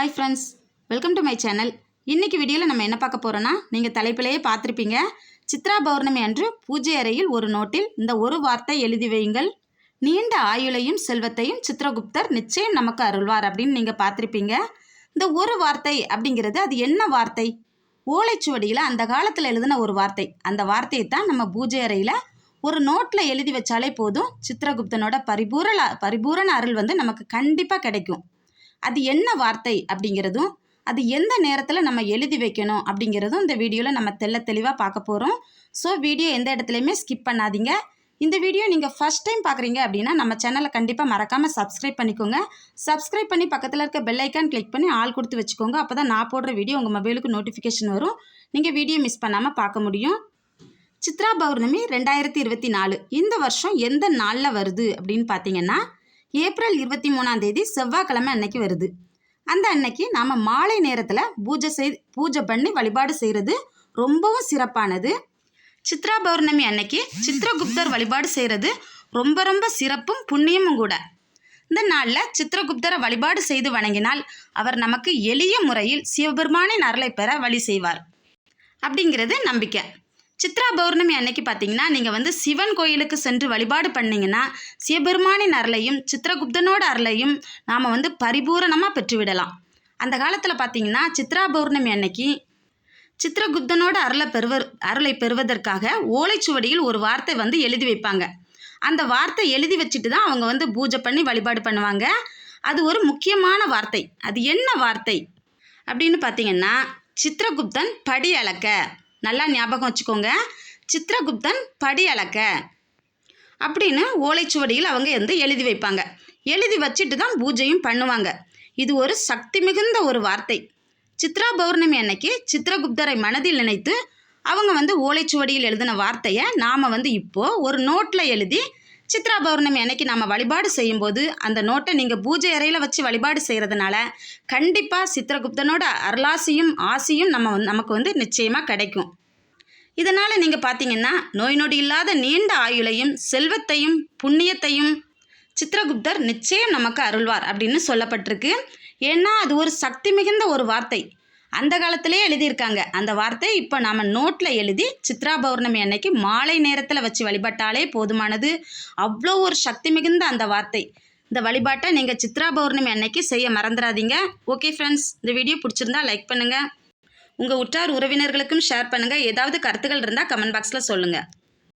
Hi friends welcome to my channel இன்றைக்கி வீடியோவில் நம்ம என்ன பார்க்க போகிறோன்னா நீங்கள் தலைப்பிலேயே பார்த்துருப்பீங்க. சித்ரா பௌர்ணமி அன்று பூஜை அறையில் ஒரு நோட்டில் இந்த ஒரு வார்த்தை எழுதி வையுங்கள். நீண்ட ஆயுளையும் செல்வத்தையும் சித்ரகுப்தர் நிச்சயம் நமக்கு அருள்வார் அப்படின்னு நீங்கள் பார்த்துருப்பீங்க. இந்த ஒரு வார்த்தை அப்படிங்கிறது அது என்ன வார்த்தை? ஓலைச்சுவடியில் அந்த காலத்தில் எழுதின ஒரு வார்த்தை. அந்த வார்த்தையை தான் நம்ம பூஜை அறையில் ஒரு நோட்டில் எழுதி வச்சாலே போதும். சித்ரகுப்தனோட பரிபூரண பரிபூரண அருள் வந்து நமக்கு கண்டிப்பாக கிடைக்கும். அது என்ன வார்த்தை அப்படிங்கிறதும் அது எந்த நேரத்தில் நம்ம எழுதி வைக்கணும் அப்படிங்கிறதும் இந்த வீடியோவில் நம்ம தெள்ள தெளிவாக பார்க்க போகிறோம் ஸோ வீடியோ எந்த இடத்துலையுமே ஸ்கிப் பண்ணாதீங்க. இந்த வீடியோ நீங்கள் ஃபஸ்ட் டைம் பார்க்குறீங்க அப்படின்னா நம்ம சேனலை கண்டிப்பாக மறக்காமல் சப்ஸ்கிரைப் பண்ணிக்கோங்க. சப்ஸ்கிரைப் பண்ணி பக்கத்தில் இருக்க பெல் ஐக்கான் கிளிக் பண்ணி ஆள் கொடுத்து வச்சுக்கோங்க. அப்போ தான் நான் போடுற வீடியோ உங்கள் மொபைலுக்கு நோட்டிஃபிகேஷன் வரும். நீங்கள் வீடியோ மிஸ் பண்ணாமல் பார்க்க முடியும். சித்ரா பௌர்ணமி ரெண்டாயிரத்தி இருபத்தி நாலு. இந்த வருஷம் எந்த நாளில் வருது அப்படின்னு பார்த்தீங்கன்னா ஏப்ரல் இருபத்தி மூணாம் தேதி செவ்வாய்க்கிழமை அன்னைக்கு வருது. அந்த அன்னைக்கு நாம் மாலை நேரத்தில் பூஜை செய் பூஜை பண்ணி வழிபாடு செய்கிறது ரொம்பவும் சிறப்பானது. சித்ரா பௌர்ணமி அன்னைக்கு சித்ரகுப்தர் வழிபாடு செய்கிறது ரொம்ப ரொம்ப சிறப்பும் புண்ணியமும் கூட. இந்த நாளில் சித்ரகுப்தரை வழிபாடு செய்து வணங்கினால் அவர் நமக்கு எளிய முறையில் சிவபெருமானின் அருளை பெற வழி செய்வார். அப்படிங்கிறது நம்பிக்கை. சித்ரா பௌர்ணமி அன்னைக்கு பார்த்தீங்கன்னா நீங்கள் வந்து சிவன் கோயிலுக்கு சென்று வழிபாடு பண்ணிங்கன்னா சிவபெருமானின் அருளையும் சித்திரகுப்தனோட அருளையும் நாம் வந்து பரிபூரணமாக பெற்றுவிடலாம். அந்த காலத்தில் பார்த்தீங்கன்னா சித்ரா பௌர்ணமி அன்னைக்கு சித்ரகுப்தனோட அருளை பெறுவர் அருளை பெறுவதற்காக ஓலைச்சுவடியில் ஒரு வார்த்தை வந்து எழுதி வைப்பாங்க. அந்த வார்த்தை எழுதி வச்சுட்டு தான் அவங்க வந்து பூஜை பண்ணி வழிபாடு பண்ணுவாங்க. அது ஒரு முக்கியமான வார்த்தை. அது என்ன வார்த்தை? அப்படின்னு பார்த்தீங்கன்னா சித்ரகுப்தன் படி அளக்க. நல்லா ஞாபகம் வச்சுக்கோங்க. சித்ரகுப்தன் படி அளக்க. அப்படின்னு ஓலைச்சுவடியில் அவங்க வந்து எழுதி வைப்பாங்க. எழுதி வச்சுட்டு தான் பூஜையும் பண்ணுவாங்க. இது ஒரு சக்தி மிகுந்த ஒரு வார்த்தை. சித்ரா பௌர்ணமி அன்னைக்கு சித்ரகுப்தரை மனதில் நினைத்து அவங்க வந்து ஓலைச்சுவடியில் எழுதின வார்த்தையை நாம் வந்து இப்போது ஒரு நோட்டில் எழுதி சித்ரா பௌர்ணமி அன்னைக்கு நாம் வழிபாடு செய்யும்போது அந்த நோட்டை நீங்கள் பூஜை அறையில் வச்சு வழிபாடு செய்கிறதுனால கண்டிப்பாக சித்ரகுப்தனோட அருளாசியும் ஆசியும் நம்ம நமக்கு வந்து நிச்சயமாக கிடைக்கும். இதனால் நீங்கள் பார்த்தீங்கன்னா நோய் நொடி இல்லாத நீண்ட ஆயுளையும் செல்வத்தையும் புண்ணியத்தையும் சித்ரகுப்தர் நிச்சயம் நமக்கு அருள்வார் அப்படின்னு சொல்லப்பட்டிருக்கு. ஏன்னா அது ஒரு சக்தி மிகுந்த ஒரு வார்த்தை. அந்த காலத்திலே எழுதியிருக்காங்க. அந்த வார்த்தை இப்போ நாம் நோட்டில் எழுதி சித்ரா பௌர்ணமி அன்னைக்கு மாலை நேரத்தில் வச்சு வழிபட்டாலே போதுமானது. அவ்வளோ ஒரு சக்தி மிகுந்த அந்த வார்த்தை. இந்த வழிபாட்டை நீங்கள் சித்ரா பௌர்ணமி அன்னைக்கு செய்ய மறந்துடாதீங்க. ஓகே ஃப்ரெண்ட்ஸ் இந்த வீடியோ பிடிச்சிருந்தா லைக் பண்ணுங்கள் உங்கள் உற்றார் உறவினர்களுக்கும் ஷேர் பண்ணுங்கள் ஏதாவது கருத்துக்கள் இருந்தால் கமெண்ட் பாக்ஸில் சொல்லுங்கள்